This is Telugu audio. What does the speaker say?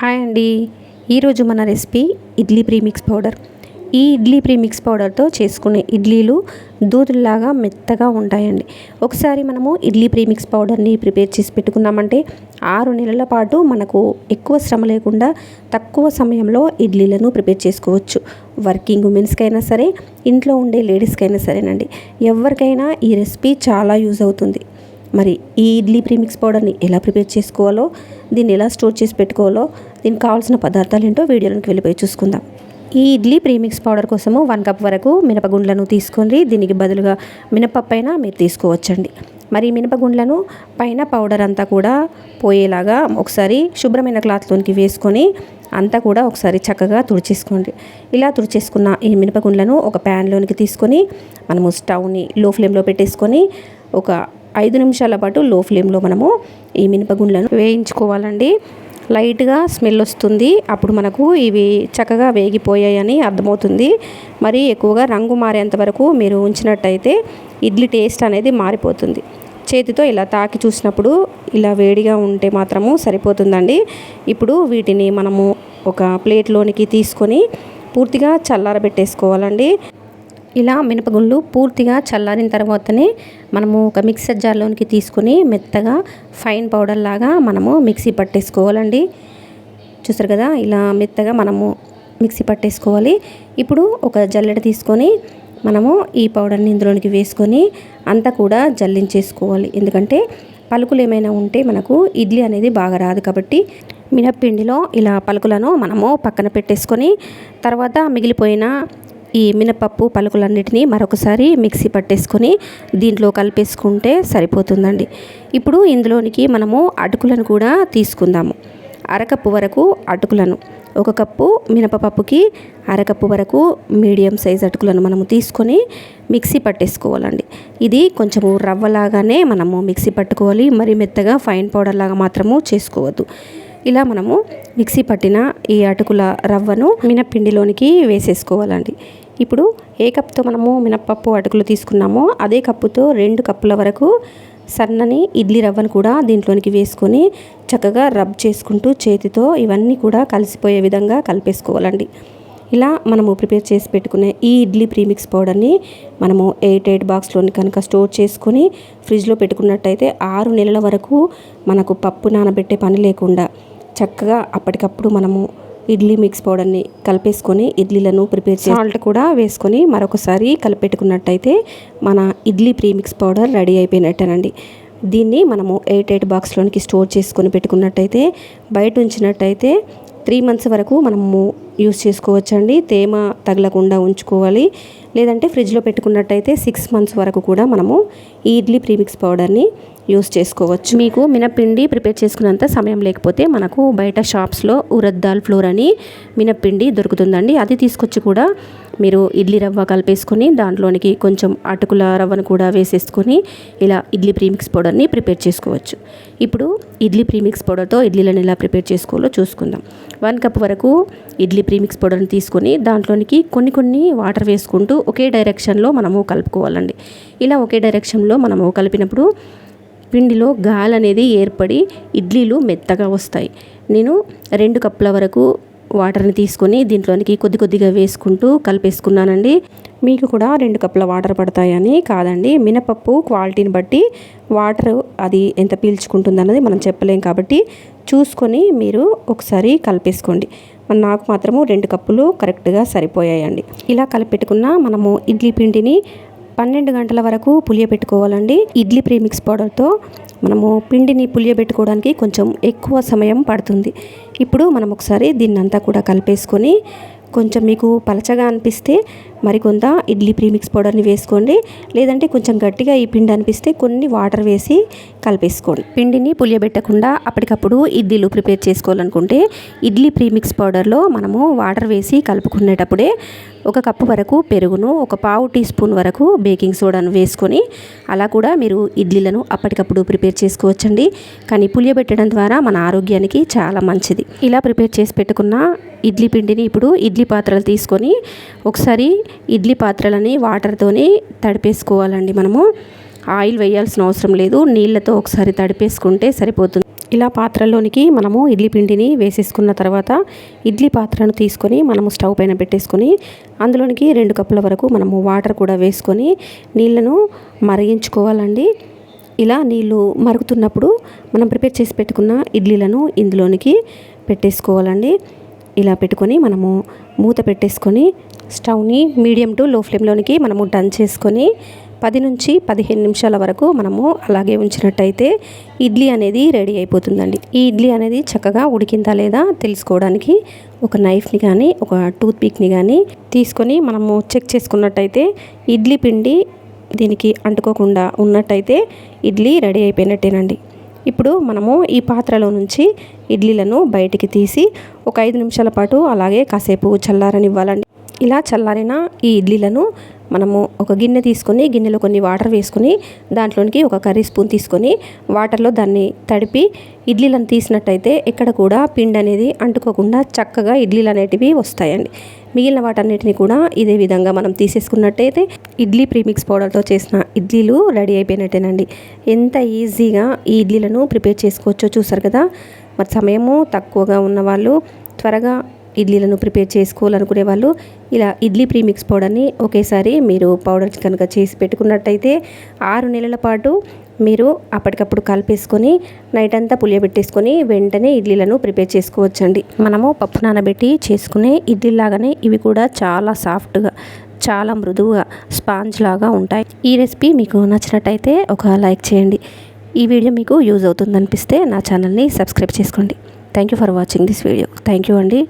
హాయ్ అండి. ఈరోజు మన రెసిపీ ఇడ్లీ ప్రీమిక్స్ పౌడర్. ఈ ఇడ్లీ ప్రీమిక్స్ పౌడర్తో చేసుకునే ఇడ్లీలు దూదుల్లాగా మెత్తగా ఉంటాయండి. ఒకసారి మనము ఇడ్లీ ప్రీమిక్స్ పౌడర్ని ప్రిపేర్ చేసి పెట్టుకున్నామంటే ఆరు నెలల పాటు మనకు ఎక్కువ శ్రమ లేకుండా తక్కువ సమయంలో ఇడ్లీలను ప్రిపేర్ చేసుకోవచ్చు. వర్కింగ్ ఉమెన్స్కైనా సరే ఇంట్లో ఉండే లేడీస్కైనా సరేనండి. ఎవరికైనా ఈ రెసిపీ చాలా యూజ్ అవుతుంది. మరి ఈ ఇడ్లీ ప్రీమిక్స్ పౌడర్ని ఎలా ప్రిపేర్ చేసుకోవాలో దీన్ని ఎలా స్టోర్ చేసి పెట్టుకోవాలో దీనికి కావాల్సిన పదార్థాలు ఏంటో వీడియోలోకి వెళ్ళిపోయి చూసుకుందాం. ఈ ఇడ్లీ ప్రీమిక్స్ పౌడర్ కోసము వన్ కప్ వరకు మినపగుండ్లను తీసుకొని దీనికి బదులుగా మినపప్పు అయినా మీరు తీసుకోవచ్చండి. మరి మినపగుండ్లను పైన పౌడర్ అంతా కూడా పోయేలాగా ఒకసారి శుభ్రమైన క్లాత్లోనికి వేసుకొని అంతా కూడా ఒకసారి చక్కగా తుడిచేసుకోండి. ఇలా తుడిచేసుకున్న ఈ మినపగుండ్లను ఒక ప్యాన్లోనికి తీసుకొని మనము స్టవ్ని లో ఫ్లేమ్లో పెట్టేసుకొని ఒక ఐదు నిమిషాల పాటు లో ఫ్లేమ్లో మనము ఈ మినపగుండ్లను వేయించుకోవాలండి. లైట్గా స్మెల్ వస్తుంది. అప్పుడు మనకు ఇవి చక్కగా వేగిపోయాయని అర్థమవుతుంది. మరి ఎక్కువగా రంగు మారేంత వరకు మీరు ఉంచినట్టయితే ఇడ్లీ టేస్ట్ అనేది మారిపోతుంది. చేతితో ఇలా తాకి చూసినప్పుడు ఇలా వేడిగా ఉంటే మాత్రము సరిపోతుందండి. ఇప్పుడు వీటిని మనము ఒక ప్లేట్లోనికి తీసుకొని పూర్తిగా చల్లారబెట్టేసుకోవాలండి. ఇలా మినపగుళ్ళు పూర్తిగా చల్లారిన తర్వాతనే మనము ఒక మిక్సర్ జార్లోనికి తీసుకొని మెత్తగా ఫైన్ పౌడర్ లాగా మనము మిక్సీ పట్టేసుకోవాలండి. చూసారు కదా ఇలా మెత్తగా మనము మిక్సీ పట్టేసుకోవాలి. ఇప్పుడు ఒక జల్లెడ తీసుకొని మనము ఈ పౌడర్ని ఇందులోనికి వేసుకొని అంతా కూడా జల్లించేసుకోవాలి. ఎందుకంటే పలుకులు ఏమైనా ఉంటే మనకు ఇడ్లీ అనేది బాగా రాదు కాబట్టి మినప్పిండిలో ఇలా పలుకులను మనము పక్కన పెట్టేసుకొని తర్వాత మిగిలిపోయిన ఈ మినపప్పు పలుకులన్నిటినీ మరొకసారి మిక్సీ పట్టేసుకొని దీంట్లో కలిపేసుకుంటే సరిపోతుందండి. ఇప్పుడు ఇందులోనికి మనము అటుకులను కూడా తీసుకుందాము. అరకప్పు వరకు అటుకులను ఒక కప్పు మినపపప్పుకి అరకప్పు వరకు మీడియం సైజ్ అటుకులను మనము తీసుకొని మిక్సీ పట్టేసుకోవాలండి. ఇది కొంచెము రవ్వలాగానే మనము మిక్సీ పట్టుకోవాలి మరి మెత్తగా ఫైన్ పౌడర్ లాగా మాత్రము చేసుకోవద్దు. ఇలా మనము మిక్సీ పట్టిన ఈ అటుకుల రవ్వను మినపిండిలోనికి వేసేసుకోవాలండి. ఇప్పుడు ఏ కప్తో మనము మినప్పప్పు అటుకులు తీసుకున్నామో అదే కప్పుతో రెండు కప్పుల వరకు సన్నని ఇడ్లీ రవ్వను కూడా దీంట్లోనికి వేసుకొని చక్కగా రబ్ చేసుకుంటూ చేతితో ఇవన్నీ కూడా కలిసిపోయే విధంగా కలిపేసుకోవాలండి. ఇలా మనము ప్రిపేర్ చేసి పెట్టుకునే ఈ ఇడ్లీ ప్రీమిక్స్ పౌడర్ని మనము ఎయిట్ ఎయిట్ బాక్స్లోని కనుక స్టోర్ చేసుకొని ఫ్రిడ్జ్లో పెట్టుకున్నట్టయితే ఆరు నెలల వరకు మనకు పప్పు నానబెట్టే పని లేకుండా చక్కగా అప్పటికప్పుడు మనము ఇడ్లీ మిక్స్ పౌడర్ని కలిపేసుకొని ఇడ్లీలను ప్రిపేర్ చేసి సాల్ట్ కూడా వేసుకొని మరొకసారి కలిపెట్టుకున్నట్టయితే మన ఇడ్లీ ప్రీమిక్స్ పౌడర్ రెడీ అయిపోయినట్టేనండి. దీన్ని మనము ఎయిట్ ఎయిట్ బాక్స్లోనికి స్టోర్ చేసుకొని పెట్టుకున్నట్టయితే బయట ఉంచినట్టయితే త్రీ మంత్స్ వరకు మనము యూస్ చేసుకోవచ్చండి. తేమ తగలకుండా ఉంచుకోవాలి. లేదంటే ఫ్రిడ్జ్లో పెట్టుకున్నట్టయితే సిక్స్ మంత్స్ వరకు కూడా మనము ఈ ఇడ్లీ ప్రీమిక్స్ పౌడర్ని యూస్ చేసుకోవచ్చు. మీకు మినపిండి ప్రిపేర్ చేసుకున్నంత సమయం లేకపోతే మనకు బయట షాప్స్లో ఉరద్దాల్ ఫ్లోర్ అని మినపిండి దొరుకుతుందండి. అది తీసుకొచ్చి కూడా మీరు ఇడ్లీ రవ్వ కలిపేసుకొని దాంట్లోనికి కొంచెం అటుకుల రవ్వను కూడా వేసేసుకొని ఇలా ఇడ్లీ ప్రీమిక్స్ పౌడర్ని ప్రిపేర్ చేసుకోవచ్చు. ఇప్పుడు ఇడ్లీ ప్రీమిక్స్ పౌడర్తో ఇడ్లీలను ఎలా ప్రిపేర్ చేసుకోవాలో చూసుకుందాం. వన్ కప్ వరకు ఇడ్లీ ప్రీమిక్స్ పౌడర్ని తీసుకొని దాంట్లోనికి కొన్ని కొన్ని వాటర్ వేసుకుంటూ ఒకే డైరెక్షన్లో మనము కలుపుకోవాలండి. ఇలా ఒకే డైరెక్షన్లో మనము కలిపినప్పుడు పిండిలో గాలి అనేది ఏర్పడి ఇడ్లీలు మెత్తగా వస్తాయి. నేను రెండు కప్పుల వరకు వాటర్ని తీసుకొని దీంట్లోనికి కొద్ది కొద్దిగా వేసుకుంటూ కలిపేసుకున్నానండి. మీకు కూడా రెండు కప్పుల వాటర్ పడతాయని కాదండి. మినపప్పు క్వాలిటీని బట్టి వాటర్ అది ఎంత పీల్చుకుంటుంది అన్నది మనం చెప్పలేం కాబట్టి చూసుకొని మీరు ఒకసారి కలిపేసుకోండి. నాకు మాత్రము రెండు కప్పులు కరెక్ట్గా సరిపోయాయండి. ఇలా కలిపెట్టుకున్న మనము ఇడ్లీ పిండిని పన్నెండు గంటల వరకు పులియబెట్టుకోవాలండి. ఇడ్లీ ప్రీమిక్స్ పౌడర్తో మనము పిండిని పులియబెట్టుకోవడానికి కొంచెం ఎక్కువ సమయం పడుతుంది. ఇప్పుడు మనం ఒకసారి దీన్నంతా కూడా కలిపేసుకొని కొంచెం మీకు పలచగా అనిపిస్తే మరికొంత ఇడ్లీ ప్రీమిక్స్ పౌడర్ని వేసుకోండి. లేదంటే కొంచెం గట్టిగా ఈ పిండి అనిపిస్తే కొన్ని వాటర్ వేసి కలిపేసుకోండి. పిండిని పులియబెట్టకుండా అప్పటికప్పుడు ఇడ్లీలు ప్రిపేర్ చేసుకోవాలనుకుంటే ఇడ్లీ ప్రీమిక్స్ పౌడర్లో మనము వాటర్ వేసి కలుపుకునేటప్పుడే ఒక కప్పు వరకు పెరుగును ఒక పావు టీ స్పూన్ వరకు బేకింగ్ సోడాను వేసుకొని అలా కూడా మీరు ఇడ్లీలను అప్పటికప్పుడు ప్రిపేర్ చేసుకోవచ్చండి. కానీ పులియబెట్టడం ద్వారా మన ఆరోగ్యానికి చాలా మంచిది. ఇలా ప్రిపేర్ చేసి పెట్టుకున్న ఇడ్లీ పిండిని ఇప్పుడు ఇడ్లీ పాత్రలు తీసుకొని ఒకసారి ఇడ్లీ పాత్రలని వాటర్తోని తడిపేసుకోవాలండి మనము. ఆయిల్ వేయాల్సిన అవసరం లేదు. నీళ్ళతో ఒకసారి తడిపేసుకుంటే సరిపోతుంది. ఇలా పాత్రలోనికి మనము ఇడ్లీ పిండిని వేసేసుకున్న తర్వాత ఇడ్లీ పాత్రను తీసుకొని మనము స్టవ్ పైన పెట్టేసుకొని అందులోనికి రెండు కప్పుల వరకు మనము వాటర్ కూడా వేసుకొని నీళ్ళను మరిగించుకోవాలండి. ఇలా నీళ్ళు మరుగుతున్నప్పుడు మనం ప్రిపేర్ చేసి పెట్టుకున్న ఇడ్లీలను ఇందులోనికి పెట్టేసుకోవాలండి. ఇలా పెట్టుకొని మనము మూత పెట్టేసుకొని స్టవ్ని మీడియం టు లో ఫ్లేమ్లోనికి మనము డన్ చేసుకొని పది నుంచి పదిహేను నిమిషాల వరకు మనము అలాగే ఉంచినట్టయితే ఇడ్లీ అనేది రెడీ అయిపోతుందండి. ఈ ఇడ్లీ అనేది చక్కగా ఉడికిందా లేదా తెలుసుకోవడానికి ఒక నైఫ్ని కానీ ఒక టూత్ పిక్ని కానీ తీసుకొని మనము చెక్ చేసుకున్నట్టయితే ఇడ్లీ పిండి దీనికి అంటుకోకుండా ఉన్నట్టయితే ఇడ్లీ రెడీ అయిపోయినట్టేనండి. ఇప్పుడు మనము ఈ పాత్రలో నుంచి ఇడ్లీలను బయటికి తీసి ఒక ఐదు నిమిషాల పాటు అలాగే కాసేపు చల్లారనివ్వాలండి. ఇలా చల్లారిన ఈ ఇడ్లీలను మనము ఒక గిన్నె తీసుకొని గిన్నెలో కొన్ని వాటర్ వేసుకొని దాంట్లోనికి ఒక కర్రీ స్పూన్ తీసుకొని వాటర్లో దాన్ని తడిపి ఇడ్లీలను తీసినట్టయితే ఎక్కడ కూడా పిండి అనేది అంటుకోకుండా చక్కగా ఇడ్లీలు అనేటివి వస్తాయండి. మిగిలిన వాటన్నిటిని కూడా ఇదే విధంగా మనం తీసేసుకున్నట్టయితే ఇడ్లీ ప్రీమిక్స్ పౌడర్తో చేసిన ఇడ్లీలు రెడీ అయిపోయినట్టేనండి. ఎంత ఈజీగా ఈ ఇడ్లీలను ప్రిపేర్ చేసుకోవచ్చో చూసారు కదా? మరి సమయము తక్కువగా ఉన్నవాళ్ళు త్వరగా ఇడ్లీలను ప్రిపేర్ చేసుకోవాలనుకునే వాళ్ళు ఇలా ఇడ్లీ ప్రీమిక్స్ పౌడర్ని ఒకేసారి మీరు పౌడర్ కనుక చేసి పెట్టుకున్నట్టయితే ఆరు నెలల పాటు మీరు అప్పటికప్పుడు కలిపేసుకొని నైట్ అంతా పులియబెట్టేసుకొని వెంటనే ఇడ్లీలను ప్రిపేర్ చేసుకోవచ్చండి. మనము పప్పు నానబెట్టి చేసుకునే ఇడ్లీ లాగానే ఇవి కూడా చాలా సాఫ్ట్గా చాలా మృదువుగా స్పాంజ్ లాగా ఉంటాయి. ఈ రెసిపీ మీకు నచ్చినట్టయితే ఒక లైక్ చేయండి. ఈ వీడియో మీకు యూజ్ అవుతుందనిపిస్తే నా ఛానల్ని సబ్స్క్రైబ్ చేసుకోండి. Thank you for watching this video. Thank you అండి.